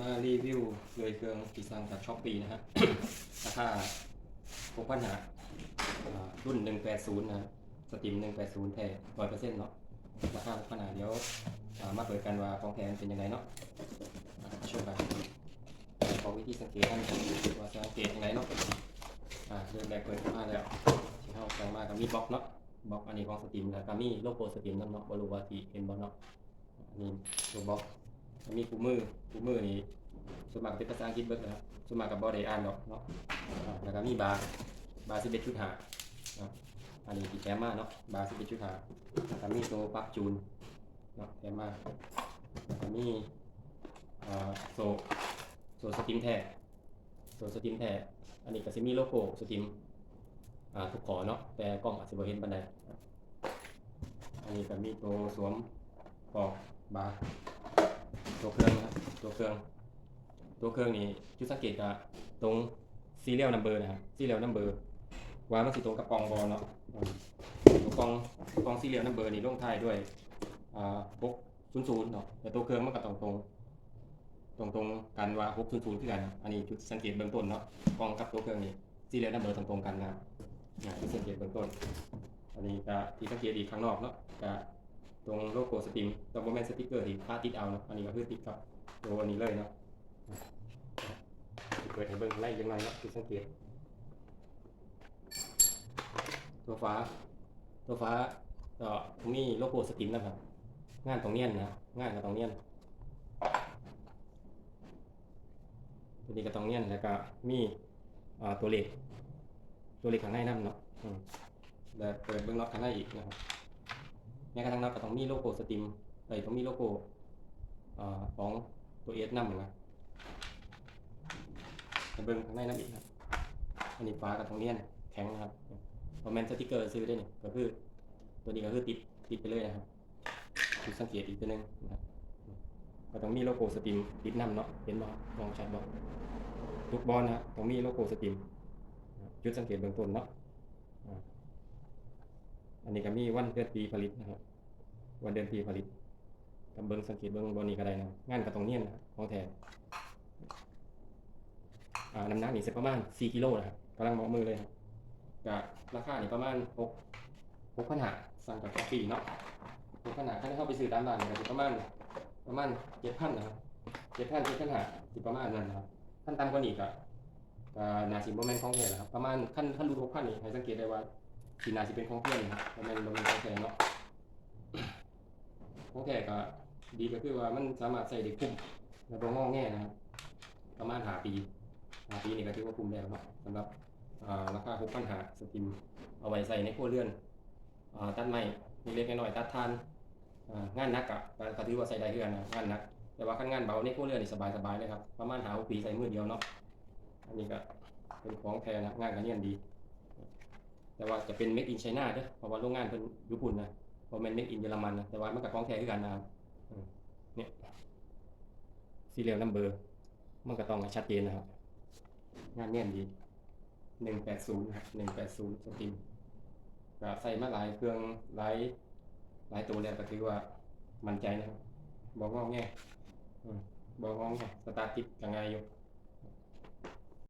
มารีวิวเลยเครื่องที่สั่งจากช้อปปี้นะฮะ ราคา6,000หาอ่ารุ่น 180 นะสตรีม180แท้100%เนาะราคา6,000หาเดี๋ยวมาเปิดกันว่าของแท้มันเป็นยังไงเนาะมาชมกันขอวิธีสังเกตท่านว่าสังเกตยังไงเนาะอ่าเริ่มแรกเปิดเข้ามาแล้วที่เข้าสั่งมากับมีบล็อกเนาะบล็อกอันนี้ของสตรีมแล้วก็มีโลโก้สตรีมนั่นเนาะบรูว่าที่เห็นบ่เนาะอันนี้ตัวบล็อก มันมีคู่มือคู่มือนี่ส่วนมากเป็นภาษาอังกฤษเบิดนะครับสวนมากกับบอได้อ่านดอกเนาะแล้วก็มีบาร์บาร์สิบเอ็ดชุดหาเนาะอันนี้ที่แถมมาเนาะบาร์สิบเอ็ดชุดหาแล้วก็มีตัวปรับจูนเนาะแถมมาแล้วก็มีอ่โซโซสติมแท้โซสติมแท้อันนี้ก็จะมีโลโก้สติมทุกขอเนาะแต่กล้องอาจจะบ่เห็นปานใดอันนี้ก็มีตัวสวมปอกบาร์ ตัวเครื่องนะครับ ตัวเครื่อง ตัวเครื่องนี้จุดสังเกตก็ตรง serial number นะครับ serial number ว่ามันสิตรงกับกล่องบอลเนาะอืมตัวกล่องตัวกล่อง serial number นี่ลงท้ายด้วยอ่า600เนาะแต่ตัวเครื่องมันก็ตรงตรงตรงตรงกันว่า600คือกันอันนี้จุดสังเกตเบื้องต้นเนาะกล่องกับตัวเครื่องนี้ serial number ตรงตรงกันนะครับอ่าจุดสังเกตเบื้องต้น อันนี้ก็ที่สังเกตอีกข้างนอกเนาะก็ ตรงโลโก้สตรีมตรงโมเมนต์สติ๊กเกอร์ที่พาติดเอาเนาะอันนี้ก็คือติดกับตัวนี้เลยเนาะเปิดให้เบิ่งไล่ยังไงเนาะที่สังเกตตัวฟ้า ตัวฟ้าก็มีโลโก้สตรีมนะครับ งานตรงเนียนนะงานกับตรงเนียนตัวนี้ก็ตรงเนียนแล้วก็มีอ่าตัวเลขตัวเลขข้างในนั่นเนาะอืมแล้วเปิดเบิ่งน็อตข้างในอีกนะครับแม้กระทั่งน็อตก็ต้องมีโลโก้สตรีมเอ้ยต้องมีโลโก้ของตัวเอสนำนะเบิ่งข้างในนั่นอีกครับอันนี้ฟ้ากับตรงเนียนแข็งนะครับพอแมนสติกเกอร์ซื้อได้นี่ก็คือตัวนี้ก็คือติดติดไปเลยนะครับจุดสังเกตอีกตัวหนึงนะครับก็ต้องมีโลโก้สตรีมติดนำเนาะเห็นบ่ครับองชัดบ่ทุกบอลนะครับต้องมีโลโก้สตรีมจุดสังเกตเบื้องต้นเนาะอันนี้ก็มีวันเดือนปีผลิตนะครับ วันเดือนปีผลิตกับเบิ้งสังเกตเบิ้งบนนี้ก็ได้นะงานกับตรงเนียนนะครับของแท้น้ำหนักนี่สิประมาณ 4 กิโลนะครับกำลังเหมาะมือเลยครับกับราคานี่ประมาณ6 6พันหาสั่งกับกาแฟเนาะ6พันหาถ้าเข้าไปซื้อตามร้านนี่ก็สิประมาณประมาณ7,000นะครับ7,000 7,000หาสิประมาณนั้นนะครับขั้นต่ำกว่านี้ก็ก็นาสิบ่แม่นของแท้แล้วครับประมาณขั้นขั้นรู6,000นี่ให้สังเกตได้ว่าสิน่าสิเป็นของเพื่อนนะครับบ่แม่นบ่แม่นต์ของแท้เนาะ ของแท้ก็ดีก็คือว่ามันสามารถใส่ได้คุ้มแล้วก็งอแง่นะครับประมาณหาปีหาปีนี่ก็ถือว่าคุ้มแล้วเนาะสำหรับอ่าราคาหกพันหาสติมเอาไว้ใส่ในครัวเรือนอตัดไม้เล็กๆน้อยๆตัดทานงานนักอะก็ถือว่าใส่ได้เรือนนะงานนักแต่ว่าขั้นงานเบาในครัวเรือนนี่สบายๆเลยครับประมาณหาปีใส่มือเดียวเนาะอันนี้ก็เป็นของแท้นะงานกันเนียนดี แต่ว่าจะเป็น made in China เด้อเพราะว่าโรงงานเพิ่นญี่ปุ่นนะ เพราะมันเม็ดอินเยอรมันนะแต่ว่ามันกับของแท้คือกันนะครับเนี่ยซีเรียลนัมเบอร์มันก็ต้องชัดเจนนะครับ งานเนียนดีหนึ่งแปดศูนย์ครับหนึ่งแปดศูนย์สตรีมก็ใส่มาหลายเครื่องหลายหลายตัวแล้วก็ถือว่ามั่นใจนะครับบอกงอแงอืมบอกงอแงสตาร์ทติดยังไงอยู่